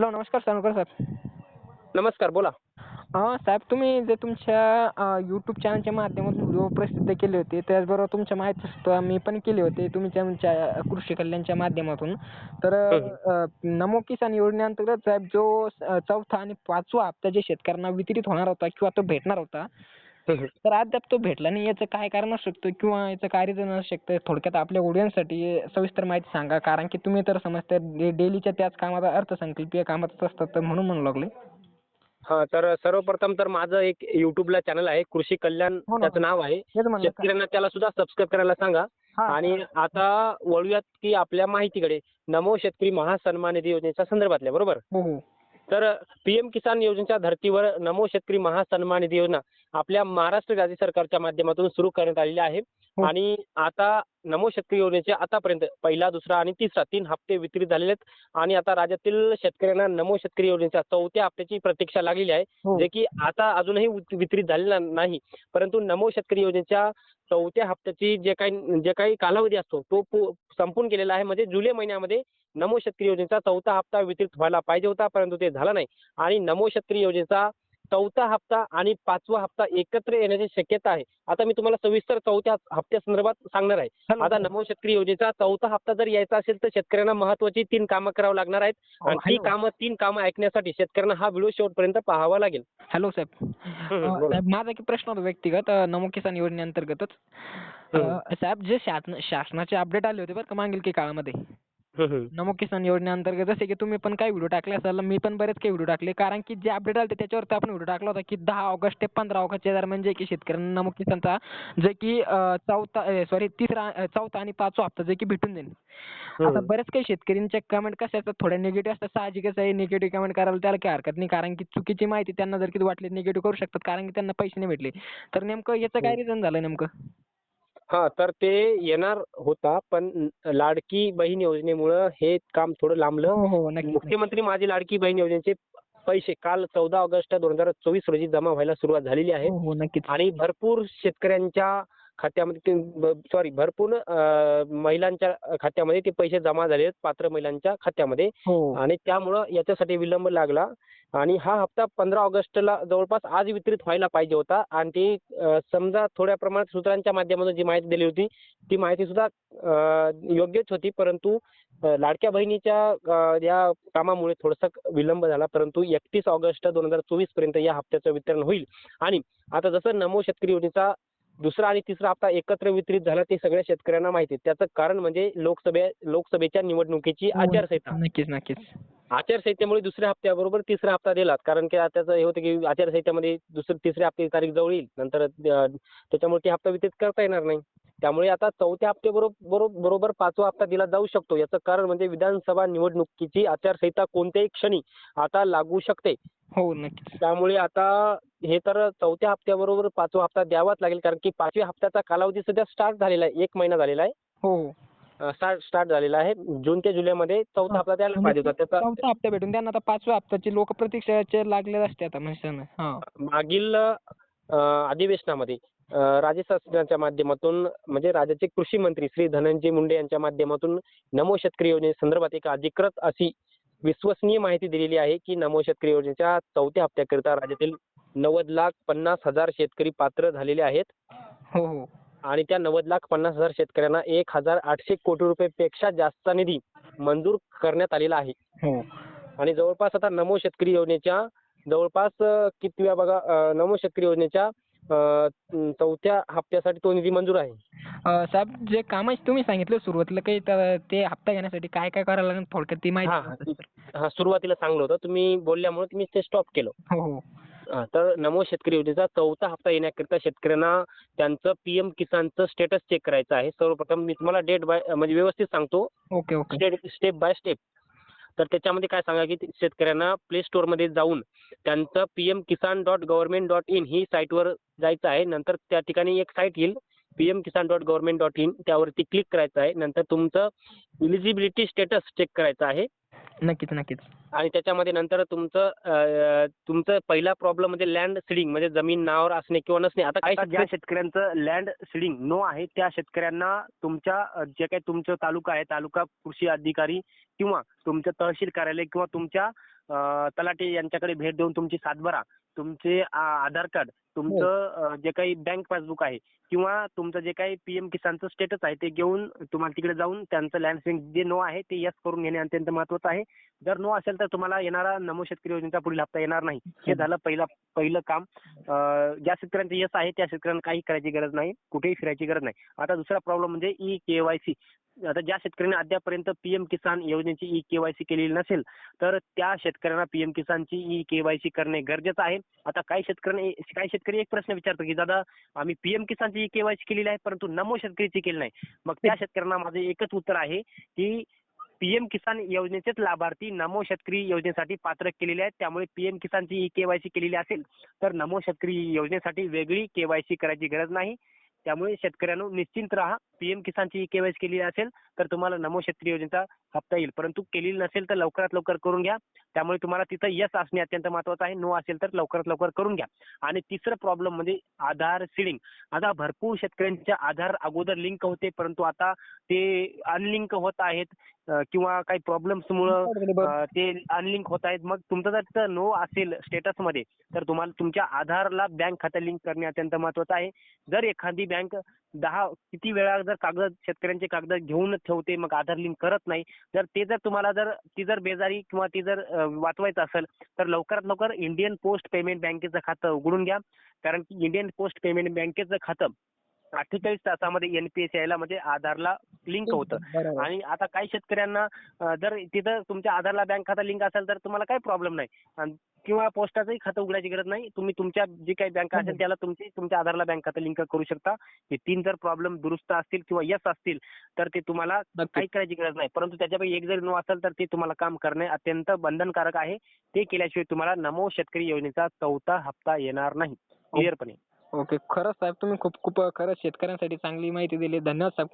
Hello नमस्कार Savarkar sir. नमस्कार बोला. हां साहेब तुम्ही जे तुमच्या यूट्यूब चॅनलच्या माध्यमातून व्हिडिओ प्रसिद्ध केले होते त्याचबरोबर तुमच्या माहिती मी पण केले होते तुम्ही तुमच्या कृषी कल्याणच्या माध्यमातून. तर अ, नमो किसान योजनेअंतर्गत साहेब जो चौथा आणि पाचवा हप्ता जे शेतकऱ्यांना वितरित होणार होता किंवा तो भेटणार होता तर अद्याप तो भेटला नाही. याचं काय कारण असू शकतं किंवा याचं काय रिझन असू शकतं थोडक्यात आपल्या ऑडियन्ससाठी सविस्तर माहिती सांगा. कारण की तुम्ही तर समजता डेलीच्या त्याच कामात अर्थसंकल्पीय कामातच असतात तर म्हणून म्हणू लागले. हा तर सर्वप्रथम तर माझं एक युट्यूबला चॅनल आहे कृषी कल्याण हो. त्याचं नाव आहे? शेतकऱ्यांना त्याला सुद्धा सबस्क्राईब करायला सांगा. आणि आता वळूयात की आपल्या माहितीकडे नमो शेतकरी महासन्मान निधी योजनेच्या संदर्भातल्या बरोबर? हो हो. तर पीएम किसान योजनेच्या धर्तीवर नमो शेतकरी महासन्मान निधी योजना आपल्या महाराष्ट्र राज्य सरकारच्या माध्यमातून सुरू करण्यात आलेली आहे. हो. आणि आता नमो शेतकरी योजनेचे आतापर्यंत पहिला दुसरा आणि तिसरा तीन हप्ते वितरित झालेले आहेत. आणि आता राज्यातील शेतकऱ्यांना नमो शेतकरी योजनेच्या चौथ्या हप्त्याची प्रतीक्षा लागलेली आहे. हो. जे की आता अजूनही वित- वितरित झालेला नाही. परंतु नमो शेतकरी योजनेच्या चौथ्या हप्त्याची जे काही जे काही कालावधी असतो तो संपून गेलेला आहे. म्हणजे जुलै महिन्यामध्ये नमो शेतकरी योजनेचा चौथा हप्ता वितरित व्हायला पाहिजे होता परंतु ते झाला नाही. आणि नमो शेतकरी योजनेचा चौथा हप्ता आणि पाचवा हप्ता एकत्र येण्याची शक्यता आहे आता मी तुम्हाला सविस्तर चौथ्या हप्त्यासंदर्भात सांगणार आहे. आता नमो शेतकरी योजनेचा चौथा हप्ता जर यायचा असेल तर शेतकऱ्यांना महत्वाची तीन कामं करावं लागणार आहेत आणि ती. कामं तीन कामं ऐकण्यासाठी शेतकऱ्यांना हा व्हिडिओ शेवटपर्यंत पाहावा लागेल हॅलो साहेब माझा एक प्रश्न होता व्यक्तिगत नमो किसान योजनेअंतर्गतच हम्म. साहेब जे शासन शासनाचे अपडेट आले होते बरं का मागील काही काळामध्ये. नमो किसान योजनेअंतर्गत जसे की तुम्ही पण काही व्हिडिओ टाकले असाल मी पण बरेच काही व्हिडिओ टाकले. कारण की जे अपडेट आले त्याच्यावरती आपण व्हिडिओ टाकला होता की दहा ऑगस्ट ते पंधरा ऑगस्टच्या दरम्यान जे की शेतकऱ्यांना नमो किसानचा जे की चौथा सॉरी तिसरा चौथा आणि पाचवा हप्ता जे की भेटून जाईल. आता. बरेच काही शेतकऱ्यांच्या कमेंट कशा असतात थोड्या निगेटिव्ह असतात साहजिकच आहे. निगेटिव्ह कमेंट करायला त्याला काही हरकत नाही. कारण की चुकीची माहिती त्यांना जर किती वाटली निगेटिव्ह करू शकतात. कारण की त्यांना पैसे नाही भेटले. तर नेमकं याचं काय रिझन झालं नेमकं? हा तर ते येणार होता पण लाडकी बहीण योजनेमुळं हे काम थोडं लांबलं. हो हो. मुख्यमंत्री माझी लाडकी बहीण योजनेचे पैसे काल चौदा ऑगस्ट दोन हजार चोवीस रोजी जमा व्हायला सुरुवात झालेली आहे. हो हो नक्कीच. आणि भरपूर शेतकऱ्यांच्या खात्यामध्ये सॉरी भरपूर महिलांच्या खात्यामध्ये ते पैसे जमा झाले आहेत पात्र महिलांच्या खात्यामध्ये. हो. आणि त्यामुळं याच्यासाठी विलंब लागला. आणि हा हप्ता पंधरा ऑगस्टला जवळपास आज वितरित व्हायला पाहिजे होता. आणि ती समजा थोड्या प्रमाणात सूत्रांच्या माध्यमातून जी माहिती दिली होती ती माहिती सुद्धा योग्यच होती. परंतु लाडक्या बहिणीच्या या कामामुळे थोडासा विलंब झाला. परंतु एकतीस ऑगस्ट दोन हजार चोवीसपर्यंत या हप्त्याचं वितरण होईल. आणि आता जसं नमो शेतकरी योजनेचा दुसरा आणि तिसरा हप्ता एकत्र वितरित झाला ते सगळ्या शेतकऱ्यांना माहिती आहे. त्याचं कारण म्हणजे लोकसभे लोकसभेच्या निवडणुकीची हो, आचारसंहिता. नक्कीच नक्कीच. आचारसंहितेमुळे दुसऱ्या हप्त्याबरोबर तिसरा हप्ता दिलात. कारण की त्याचं हे होतं की आचारसंहितेमध्ये दुसरी तिसऱ्या हप्त्याची तारीख जवळ येईल. नंतर त्याच्यामुळे ती हप्ता वितरित करता येणार नाही. त्यामुळे आता चौथ्या हप्त्याबरोबर बरो- बरोबर पाचवा हप्ता दिला जाऊ शकतो. याचं कारण म्हणजे विधानसभा निवडणुकीची आचारसंहिता कोणत्याही क्षणी आता लागू शकते. हो त्यामुळे आता हे तर चौथ्या हप्त्याबरोबर पाचवा हप्ता द्यावाच लागेल कारण की पाचव्या हप्त्याचा कालावधी सध्या स्टार्ट झालेला आहे. एक महिना झालेला आहे. हो स्टार्ट स्टार्ट झालेला आहे. जून ते जुलैमध्ये चौथा हप्ता द्यायला पाहिजे होता. त्याचा चौथा हप्ता भेटून त्यांना आता पाचव्या हप्त्याची लोक प्रतीक्षेचे लागलेले असते आता म्हणजे हा. मागील अधिवेशनामध्ये राज्य शासनाच्या माध्यमातून म्हणजे राज्याचे कृषी मंत्री श्री धनंजय मुंडे यांच्या माध्यमातून नमो शेतकरी योजनेसंदर्भात एक अधिकृत अशी विश्वसनीय माहिती दिलेली आहे की नमो शेतकरी योजनेच्या चौथ्या हप्त्याकरिता राज्यातील नव्वद लाख पन्नास हजार शेतकरी पात्र झालेले आहेत. हो हो. आणि त्या नव्वद लाख पन्नास हजार शेतकऱ्यांना एक हजार आठशे कोटी रुपयेपेक्षा जास्त निधी मंजूर करण्यात आलेला आहे. हो. आणि जवळपास आता नमो शेतकरी योजनेच्या जवळपास कितव्या बघा नमो शेतकरी योजनेच्या चौथ्या हप्त्यासाठी तो निधी मंजूर आहे. अ, साहेब जे काम तुम्ही सांगितलं सुरुवातीला काही तर ते हप्ता घेण्यासाठी काय काय करायला लागेल थोडक्यात ती हा माहिती हा सुरुवातीला सांगलं होतं. तुम्ही बोलल्यामुळे मी ते स्टॉप केलं. हो हो. हा, तर नमो शेतकरी योजनेचा चौथा हप्ता येण्याकरिता शेतकऱ्यांना त्यांचं पीएम किसानचं स्टेटस चेक करायचं आहे. सर्वप्रथम मी तुम्हाला डेट बाय म्हणजे व्यवस्थित सांगतो. Okay okay. Step by step तर त्याच्यामध्ये काय सांगा की शेतकऱ्यांना प्ले स्टोअरमध्ये जाऊन त्यांचं PM Kisan dot government dot in ही साईटवर जायचं आहे. नंतर त्या ठिकाणी एक साईट येईल PM Kisan dot government dot in त्यावरती क्लिक करायचं आहे. नंतर तुमचं इलिजिबिलिटी स्टेटस चेक करायचं आहे. नक्कीच नक्कीच. आणि त्याच्यामध्ये नंतर तुमचं पहिला प्रॉब्लेम म्हणजे लँड सिडिंग म्हणजे जमीन नावावर असणे किंवा नसणे. आता काही ज्या शेतकऱ्यांचं लँड सिडिंग नो आहे त्या शेतकऱ्यांना तुमच्या जे काही तुमचं तालुका आहे तालुका कृषी अधिकारी किंवा तुमचं तहसील कार्यालय किंवा तुमच्या तलाठी यांच्याकडे भेट देऊन तुमची सातबारा तुमचे आधार कार्ड तुमचं अं, जे काही बँक पासबुक आहे किंवा तुमचं जे काही पीएम किसानचं स्टेटस आहे ते घेऊन तुम्हाला तिकडे जाऊन त्यांचं लँड जे नो आहे ते यस करून घेणे अत्यंत महत्वाचं आहे. जर नो असेल तर तुम्हाला येणारा नमो शेतकरी योजनेचा पुढील हप्ता येणार नाही. हे झालं पहिला पहिलं काम. ज्या शेतकऱ्यांचं यस आहे त्या शेतकऱ्यांना काही करायची गरज नाही. कुठेही फिरायची गरज नाही. आता दुसरा प्रॉब्लेम म्हणजे ई केवायसी आता ज्या शेतकऱ्यांनी अद्यापर्यंत पीएम किसान योजनेची ई केवायसी केलेली नसेल तर त्या शेतकऱ्यांना पीएम किसानची ई केवायसी करणे गरजेचं आहे. आता काही शेतकऱ्यांनी काही शेतकरी एक प्रश्न विचारतो की दादा आम्ही पीएम किसानची ई केवायसी केलेली आहे परंतु नमो शेतकरीची केली नाही. मग त्या शेतकऱ्यांना माझं एकच उत्तर आहे की पीएम किसान योजनेचेच लाभार्थी नमो शेतकरी योजनेसाठी पात्र केलेले आहेत. त्यामुळे पीएम किसानची ई केवायसी केलेली असेल तर नमो शेतकरी योजनेसाठी वेगळी केवायसी करायची गरज नाही. त्यामुळे शेतकऱ्यांनो निश्चिंत राहा. पीएम किसानची केवायसी केलेली असेल तर तुम्हाला नमो शेतकरी योजनेचा हप्ता येईल. परंतु केलेली नसेल तर लवकरात लवकर करून घ्या. त्यामुळे तुम्हाला तिथं यस असणे अत्यंत महत्वाचं आहे. नो असेल तर लवकरात लवकर करून घ्या. आणि तिसरं प्रॉब्लेम म्हणजे आधार सिडिंग आता भरपूर शेतकऱ्यांच्या आधार अगोदर लिंक होते परंतु आता ते अनलिंक होत आहेत किंवा काही प्रॉब्लेम्स मुळे ते अनलिंक होत आहेत. मग तुमचं जर तिथं नो असेल स्टेटसमध्ये तर तुम्हाला तुमच्या आधारला बँक खातं लिंक करणे अत्यंत महत्वाचं आहे. जर एखादी बँक दहा किती वेळा जर कागद शेतकऱ्यांचे कागद घेऊन ठेवते मग आधार लिंक करत नाही जर ते जर तुम्हाला जर ती जर बेजारी किंवा ती जर वाचवायचं असेल तर लवकरात लवकर इंडियन पोस्ट पेमेंट बँकेचं खातं उघडून घ्या. कारण की इंडियन पोस्ट पेमेंट बँकेचं खातं अठ्ठेचाळीस तासामध्ये एनपीएस यायला म्हणजे आधारला लिंक होतं. आणि आता काही शेतकऱ्यांना जर तिथं तुमच्या आधारला बँक खाता लिंक असेल तर तुम्हाला काही प्रॉब्लेम नाही. किंवा पोस्टाचंही खातं उघडायची गरज नाही. तुम्ही तुमच्या जी काही बँक असेल त्याला तुमची तुमच्या आधारला बँक खातं लिंक करू शकता. हे तीन जर प्रॉब्लेम दुरुस्त असतील किंवा यस असतील तर ते तुम्हाला काही करायची गरज नाही. परंतु त्याच्यापैकी एक जरी नो असेल तर ते तुम्हाला काम करणे अत्यंत बंधनकारक आहे. ते केल्याशिवाय तुम्हाला नमो शेतकरी योजनेचा चौथा हप्ता येणार नाही. क्लिअरपणे ओके. खरंच साहेब तुम्ही खूप खूप खरंच शेतकऱ्यांसाठी चांगली माहिती दिली. धन्यवाद साहेब.